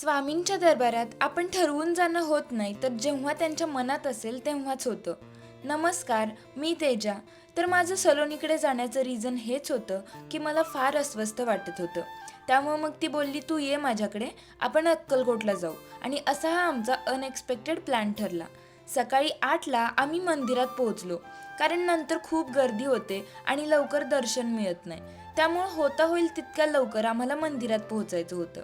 स्वामींच्या दरबारात आपण ठरवून जाणं होत नाही तर जेव्हा त्यांच्या मनात असेल तेव्हाच होतं. नमस्कार मी तेजा. तर माझं सलोनीकडे जाण्याचं रिझन हेच होतं की मला फार अस्वस्थ वाटत होतं. त्यामुळे मग ती बोलली तू ये माझ्याकडे आपण अक्कलकोटला जाऊ. आणि असा हा आमचा अनएक्सपेक्टेड प्लॅन ठरला. सकाळी आठला आम्ही मंदिरात पोहोचलो कारण नंतर खूप गर्दी होते आणि लवकर दर्शन मिळत नाही. त्यामुळं होता होईल तितक्या लवकर आम्हाला मंदिरात पोहोचायचं होतं.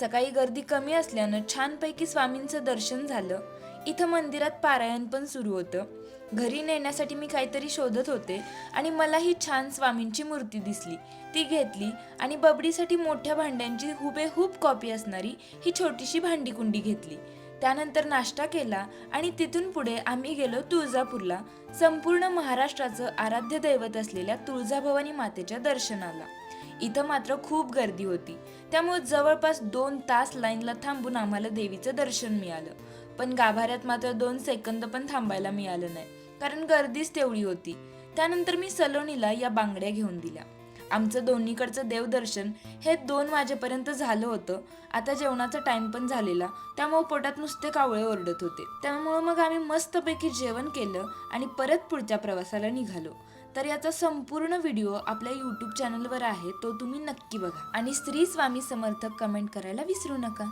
सकाळी गर्दी कमी असल्यानं छानपैकी स्वामींचं दर्शन झालं. इथं मंदिरात पारायण पण सुरू होतं. घरी नेण्यासाठी मी काहीतरी शोधत होते आणि मला ही छान स्वामींची मूर्ती दिसली. ती घेतली आणि बबडीसाठी मोठ्या भांड्यांची हुबेहूब कॉपी असणारी ही छोटीशी भांडीकुंडी घेतली. त्यानंतर नाश्ता केला आणि तिथून पुढे आम्ही गेलो तुळजापूरला. संपूर्ण महाराष्ट्राचं आराध्य दैवत असलेल्या तुळजाभवानी मातेच्या दर्शनाला. इथं मात्र खूप गर्दी होती. त्यामुळे जवळपास दोन तास लाईनला थांबून आम्हाला देवीचं दर्शन मिळालं. पण गाभाऱ्यात मात्र दोन सेकंद पण थांबायला मिळालं नाही. कारण गर्दीच तेवढी होती. त्यानंतर मी सलोनीला या बांगड्या घेऊन दिल्या. आमचं दोन्हीकडचं देवदर्शन हे दोन वाजेपर्यंत झालं होतं. आता जेवणाचा टाइम पण झालेला. त्यामुळे पोटात नुसते कावळे ओरडत होते. त्यामुळं मग आम्ही मस्तपैकी जेवण केलं आणि परत पुढच्या प्रवासाला निघालो. तर याचा संपूर्ण व्हिडिओ आपल्या यूट्यूब चॅनलवर आहे तो तुम्ही नक्की बघा. आणि श्री स्वामी समर्थक कमेंट करायला विसरू नका.